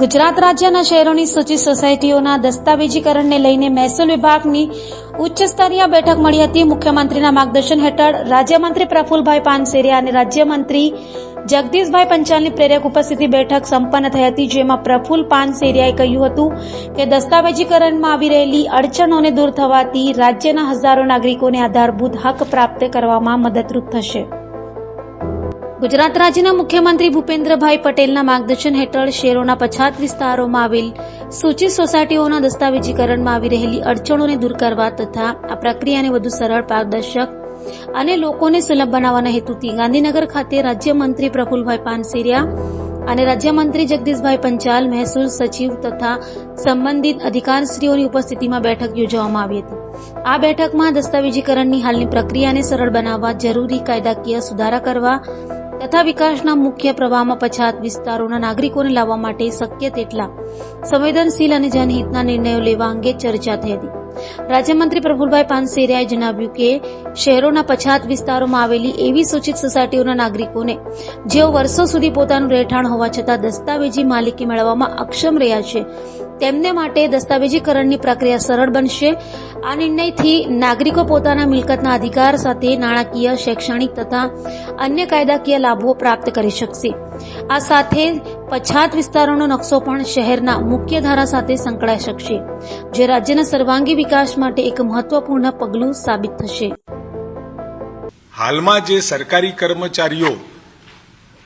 ગુજરાત રાજ્યના શહેરોની સૂચિત સોસાયટીઓના દસ્તાવેજીકરણને લઈને મહેસૂલ વિભાગની ઉચ્ચ સ્તરીય બેઠક મળી હતી. મુખ્યમંત્રીના માર્ગદર્શન હેઠળ રાજ્યમંત્રી પ્રફુલભાઈ પાનસેરિયા અને રાજ્યમંત્રી જગદીશભાઈ પંચાલની પ્રેરક ઉપસ્થિતિ બેઠક સંપન્ન થઈ હતી, જેમાં પ્રફુલ પાનસેરિયાએ કહ્યું હતું કે દસ્તાવેજીકરણમાં આવી રહેલી અડચણોને દૂર થવાથી રાજ્યના હજારો નાગરિકોને આધારભૂત હક પ્રાપ્ત કરવામાં મદદરૂપ થશે. ગુજરાત રાજ્યના મુખ્યમંત્રી ભૂપેન્દ્રભાઈ પટેલના માર્ગદર્શન હેઠળ શહેરોના પછાત વિસ્તારોમાં આવેલ સૂચિત સોસાયટીઓના દસ્તાવેજીકરણમાં આવી રહેલી અડચણોને દૂર કરવા તથા આ પ્રક્રિયાને વધુ સરળ, પારદર્શક અને લોકોને સુલભ બનાવવાના હેતુથી ગાંધીનગર ખાતે રાજ્યમંત્રી પ્રફુલભાઈ પાનસેરિયા અને રાજ્યમંત્રી જગદીશભાઈ પંચાલ, મહેસૂલ સચિવ તથા સંબંધિત અધિકારશ્રીઓની ઉપસ્થિતિમાં બેઠક યોજવામાં આવી હતી. આ બેઠકમાં દસ્તાવેજીકરણની હાલની પ્રક્રિયાને સરળ બનાવવા, જરૂરી કાયદાકીય સુધારા કરવા તથા વિકાસના મુખ્ય પ્રવાહમાં પછાત વિસ્તારોના નાગરિકોને લાવવા માટે શક્ય તેટલા સંવેદનશીલ અને જનહિતના નિર્ણયો લેવા અંગે ચર્ચા થઈ હતી. રાજ્યમંત્રી પ્રફુલભાઈ પાનસેરિયાએ જણાવ્યું કે શહેરોના પછાત વિસ્તારોમાં આવેલી એવી સૂચિત સોસાયટીઓના નાગરિકોને જેઓ વર્ષો સુધી પોતાનું રહેઠાણ હોવા છતાં દસ્તાવેજી માલિકી મેળવવામાં અક્ષમ રહ્યા છે તેમને માટે દસ્તાવેજીકરણની પ્રક્રિયા સરળ બનશે. આ નિર્ણયથી નાગરિકો પોતાના મિલકતના અધિકાર સાથે નાણાકીય, શૈક્ષણિક તથા અન્ય કાયદાકીય લાભો પ્રાપ્ત કરી શકશે. આ સાથે પછાત વિસ્તારોનો નકશો પણ શહેરના મુખ્ય ધારા સાથે સંકળાઈ શકશે, જે રાજ્યના સર્વાંગી વિકાસ માટે એક મહત્વપૂર્ણ પગલું સાબિત થશે. હાલમાં જે સરકારી કર્મચારીઓ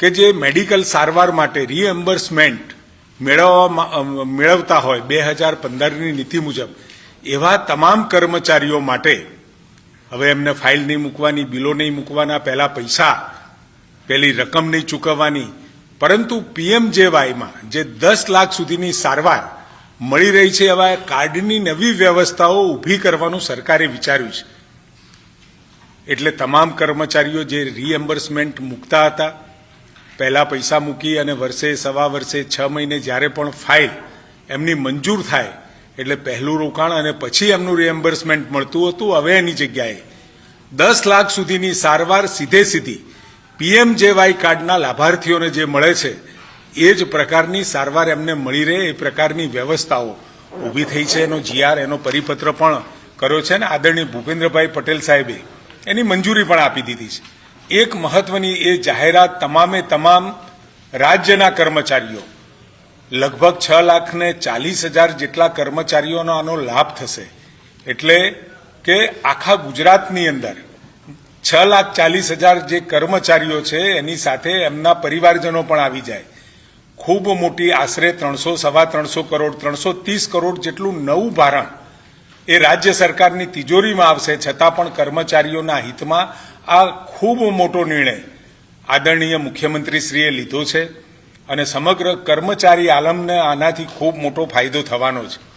કે જે મેડિકલ સારવાર માટે રીએમ્બર્સમેન્ટ મેળવવા મેળવતા હોય બે હજાર પંદરની નીતિ મુજબ, એવા તમામ કર્મચારીઓ માટે હવે એમને ફાઇલ નહીં મૂકવાની, બિલો નહીં મૂકવાના, પહેલાં પૈસા પેલી રકમ નહીં ચૂકવવાની, પરંતુ પીએમજેવાયમાં જે દસ લાખ સુધીની સારવાર મળી રહી છે, એવા કાર્ડની નવી વ્યવસ્થાઓ ઊભી કરવાનું સરકારે વિચાર્યું છે. એટલે તમામ કર્મચારીઓ જે રીએમ્બર્સમેન્ટ મૂકતા હતા પહેલા પૈસા મૂકી અને વર્ષે સવા વર્ષે છ મહિને જ્યારે પણ ફાઇલ એમની મંજૂર થાય, એટલે પહેલું રોકાણ અને પછી એમનું રિએમ્બર્સમેન્ટ મળતું હતું, હવે એની જગ્યાએ દસ લાખ સુધીની સારવાર સીધે સીધી પીએમજેવાય કાર્ડના લાભાર્થીઓને જે મળે છે, એ જ પ્રકારની સારવાર એમને મળી રહે, એ પ્રકારની વ્યવસ્થાઓ ઊભી થઈ છે. એનો જીઆર, એનો પરિપત્ર પણ કર્યો છે ને આદરણીય ભૂપેન્દ્રભાઈ પટેલ સાહેબે એની મંજૂરી પણ આપી દીધી છે. એક મહત્વની એ જાહેરાત તમામે તમામ રાજ્યના કર્મચારીઓ, લગભગ છ લાખ ને ચાલીસ હજાર જેટલા કર્મચારીઓનો આનો લાભ થશે. એટલે કે આખા ગુજરાતની અંદર છ લાખ ચાલીસ હજાર જે કર્મચારીઓ છે, એની સાથે એમના પરિવારજનો પણ આવી જાય. ખૂબ મોટી આશરે ત્રણસો, સવા ત્રણસો કરોડ, ત્રણસો ત્રીસ કરોડ જેટલું નવું ભારણ એ રાજ્ય સરકારની તિજોરીમાં આવશે. છતાં પણ કર્મચારીઓના હિતમાં આ ખૂબ મોટો નિર્ણય આદરણીય મુખ્યમંત્રીશ્રીએ લીધો છે અને સમગ્ર કર્મચારી આલમને આનાથી ખૂબ મોટો ફાયદો થવાનો છે.